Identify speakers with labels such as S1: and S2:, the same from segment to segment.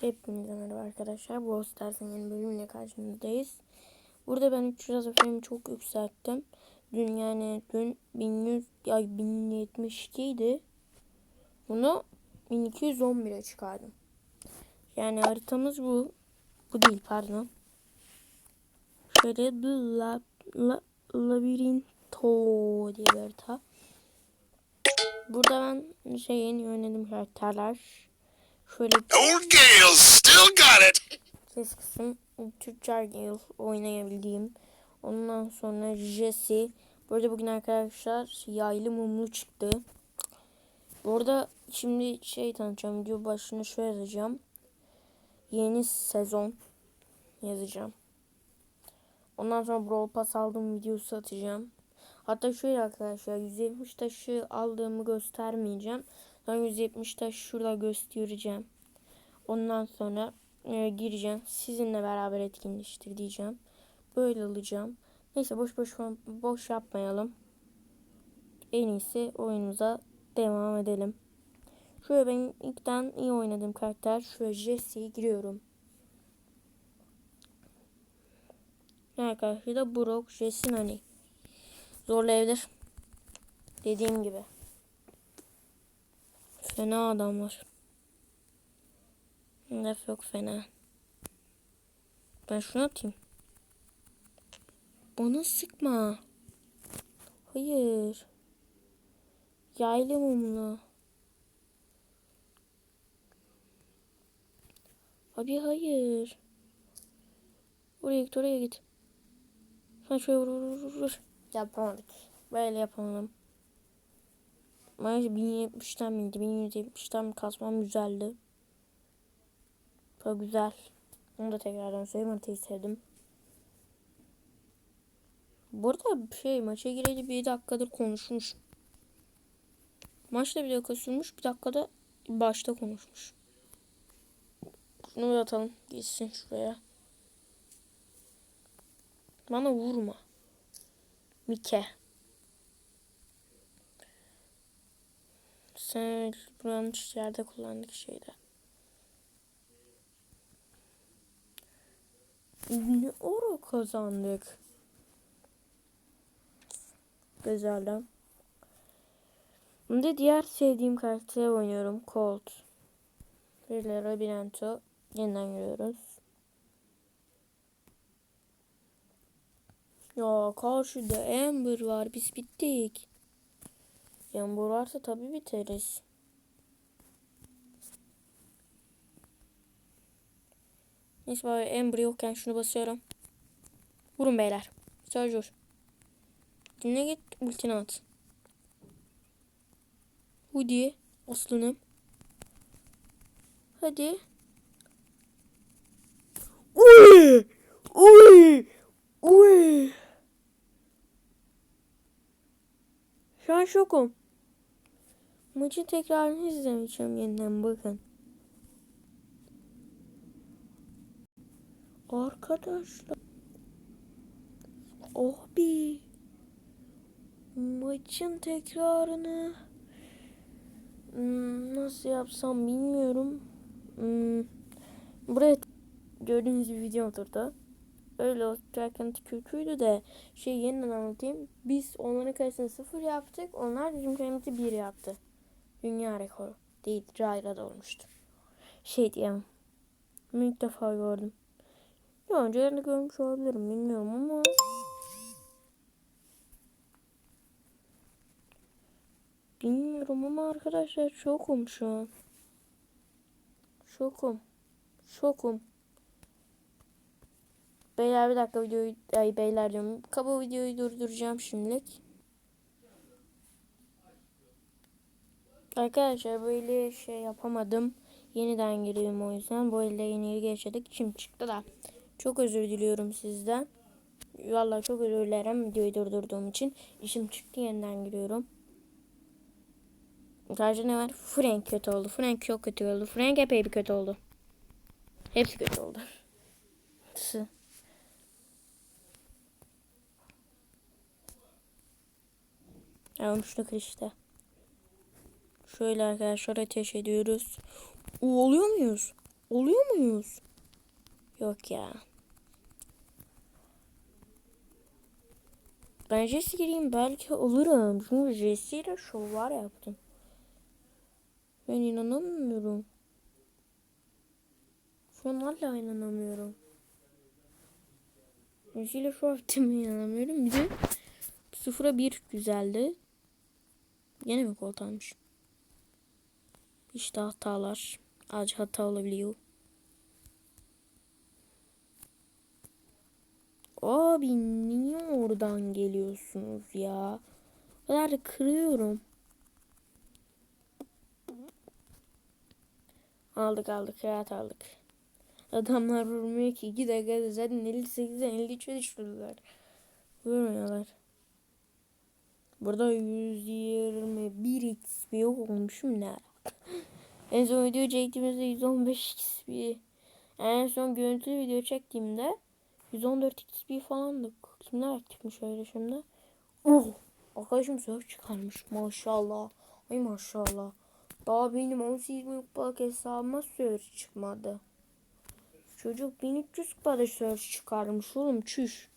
S1: Hepinize merhaba arkadaşlar. Bu Stars'ın yeni bölümüyle karşınızdayız. Burada ben 300 zaferimi çok yükselttim. Dün yani dün 1100 ay 1072 idi. Bunu 1211'e çıkardım. Yani haritamız bu. Bu değil pardon. Şöyle la, la, Labirinto diye bir harita. Burada ben şey yeni oynadım karakterler. Şöyle
S2: Old Gale still got it.
S1: ses kısım Türkçer Gale oynayabildiğim. Ondan sonra Jesse. Burada bugün arkadaşlar yaylı mumlu çıktı. Bu arada şimdi şey tanıtacağım. Video başına şöyle yazacağım. Yeni sezon yazacağım. Ondan sonra Brawl Pass aldığım videosu atacağım. Hatta şöyle arkadaşlar 170 taşı aldığımı göstermeyeceğim. Sonra 170 taş şurada göstereceğim. Ondan sonra e, gireceğim. Sizinle beraber etkinleştir diyeceğim. Böyle alacağım. Neyse boş boş boş yapmayalım. En iyisi oyunumuza devam edelim. Şöyle ben ilkten iyi oynadığım karakter. Şöyle Jesse'ye giriyorum. Arkadaşlar da Brock, Jesse hani. Zorlayabilir. Dediğim gibi. Fena adamlar. Laf yok fena. Ben şunu atayım. Bana sıkma. Hayır. Yaylı mumlu. Abi hayır. Oraya git oraya git. Sen şöyle vur vur vur. Yapamadık. Böyle yapamadım. Maalesef 1070'ten miydi? 1170'ten kasmam güzeldi. Çok güzel. Onu da tekrardan söyleyeyim. Haritayı sevdim. Burada şey maça gireli bir dakikadır konuşmuş. Maçta bir dakika sürmüş. Bir dakikada başta konuşmuş. Şunu atalım. Gitsin şuraya. Bana vurma. Mike. Sen buranın yerde kullandık şeyde. Ne oro kazandık. Güzeldi. Şimdi diğer sevdiğim karakteri oynuyorum. Colt. Birileri Labirento. Yeniden görüyoruz. Ya karşıda Amber var. Biz bittik. Amber varsa tabii biteriz. Neyse bari Amber yokken şunu basıyorum. Vurun beyler. Charger. Dinle git ultini at. Hadi aslanım. Hadi. Uy! Uy! Uy! Şu an şokum. Maçı tekrarını izlemeyeceğim yeniden bakın. Arkadaşlar. Bir. Maçın tekrarını hmm, nasıl yapsam bilmiyorum. Hmm, buraya gördüğünüz video oturdu. Öyle otururken kötüydü de şey yeniden anlatayım. Biz onların karşısında sıfır yaptık. Onlar bizim karşımızda bir yaptı. Dünya rekoru. Değil. Rayra'da olmuştu. Şey diyemem. İlk defa gördüm. Ya önceden de görmüş olabilirim bilmiyorum ama Bilmiyorum ama arkadaşlar şokum şu an. Şokum. Şokum. Beyler bir dakika videoyu ay beyler diyorum. Kaba videoyu durduracağım şimdilik. Arkadaşlar böyle şey yapamadım. Yeniden giriyorum o yüzden. Bu elde yeni geçirdik. Şimdi çıktı da. Çok özür diliyorum sizden. Vallahi çok özür dilerim videoyu durdurduğum için. İşim çıktı yeniden giriyorum. Karşıda ne var? Frank kötü oldu. Frank çok kötü oldu. Frank epey bir kötü oldu. Hepsi kötü oldu. Sı. Tamam şunu işte. Şöyle arkadaşlar ateş ediyoruz. O oluyor muyuz? Oluyor muyuz? Yok ya. Ben Jesse gireyim belki olurum. Çünkü Jesse ile şovlar yaptım. Ben inanamıyorum. Şu an hala inanamıyorum. Jesse ile şov yaptığıma inanamıyorum. Bir de sıfıra bir güzeldi. Yine mi kol almış? İşte hatalar. Azıcık hata olabiliyor. Abi niye oradan geliyorsunuz ya? O kadar da kırıyorum. Aldık aldık hayat aldık. Adamlar vurmuyor ki 2 dakikada zaten 58'den 53'e düşürdüler. Vurmuyorlar. Burada 121 XP olmuşum ne? En son video çektiğimizde 115 XP. En son görüntülü video çektiğimde 114 XP falandık. Kimler aktifmiş öyle şimdi? Oh! Arkadaşım surf çıkarmış maşallah. Ay maşallah. Daha benim 18 bin kupalık hesabıma surf çıkmadı. Çocuk 1300 kupada surf çıkarmış oğlum çüş.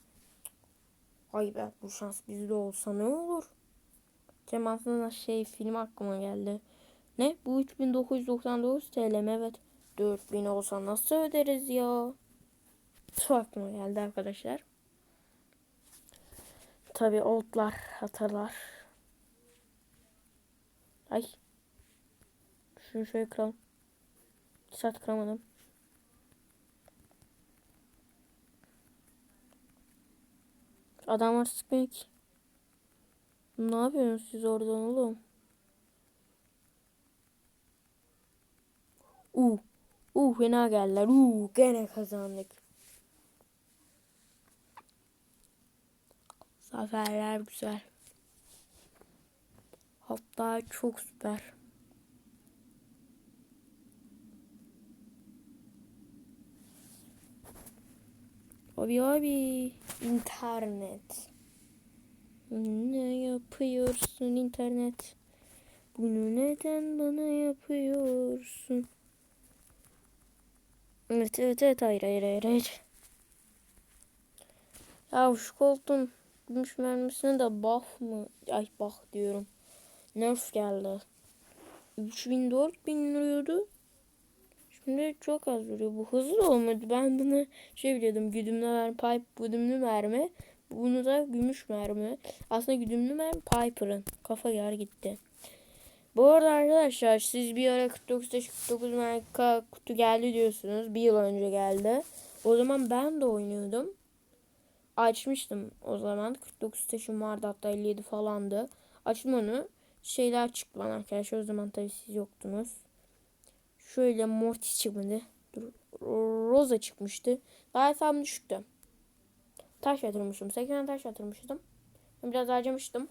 S1: Ay be bu şans bizde olsa ne olur? Cemaatinde şey film aklıma geldi. Ne? Bu 3999 TL mi? Evet. 4000 olsa nasıl öderiz ya? Su aklıma geldi arkadaşlar. Tabi oldlar, hatalar. Ay. Şunu şöyle kıralım. İki saat kıramadım. Adamlar sıkmıyor ki. Ne yapıyorsunuz siz oradan oğlum? Uh. Uh fena geldiler. Uh gene kazandık. Zaferler güzel. Hatta çok süper. Abi abi internet. Ne yapıyorsun internet? Bunu neden bana yapıyorsun? Evet evet evet hayır hayır hayır hayır. Ya şu koltuğun gümüş mermisine de buff mı? Ay buff diyorum. Nerf geldi. 3000 4000 liraydı. Şimdi çok az vuruyor. Bu hızlı olmadı. Ben bunu şey biliyordum. Güdümlü mermi, pipe, güdümlü mermi. Bunu da gümüş mermi. Aslında güdümlü mermi Piper'ın. Kafa yer gitti. Bu arada arkadaşlar siz bir ara 49 49 marka kutu geldi diyorsunuz. Bir yıl önce geldi. O zaman ben de oynuyordum. Açmıştım o zaman. 49 taşım vardı hatta 57 falandı. Açtım onu. Şeyler çıktı bana arkadaşlar. O zaman tabii siz yoktunuz. Şöyle Mortis çıkmadı. Rosa çıkmıştı. Daha hesabım düşüktü. Taş yatırmıştım. 80 taş yatırmıştım. Biraz harcamıştım.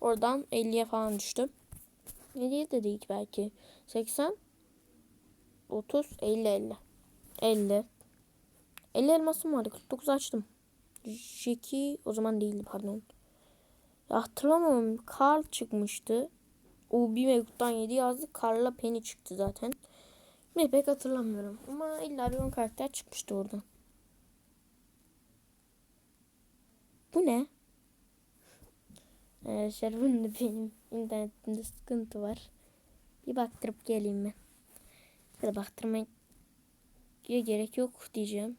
S1: Oradan 50'ye falan düştüm. 50'ye de değil belki. 80 30 50 50 50 50 elmasım vardı. 49 açtım. Jackie o zaman değildi pardon. Ya hatırlamıyorum. Carl çıkmıştı. O bir mevcuttan 7 yazdı. Carl'la Penny çıktı zaten. Ne pek hatırlamıyorum. Ama illa bir 10 karakter çıkmıştı oradan. Bu ne? Arkadaşlar bunun da benim internetimde sıkıntı var. Bir baktırıp geleyim mi? Ya da baktırmaya gerek yok diyeceğim.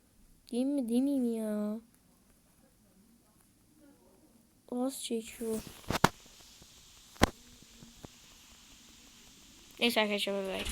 S1: Değil mi değil miyim ya? Az çekiyor. Neyse arkadaşlar bay bay.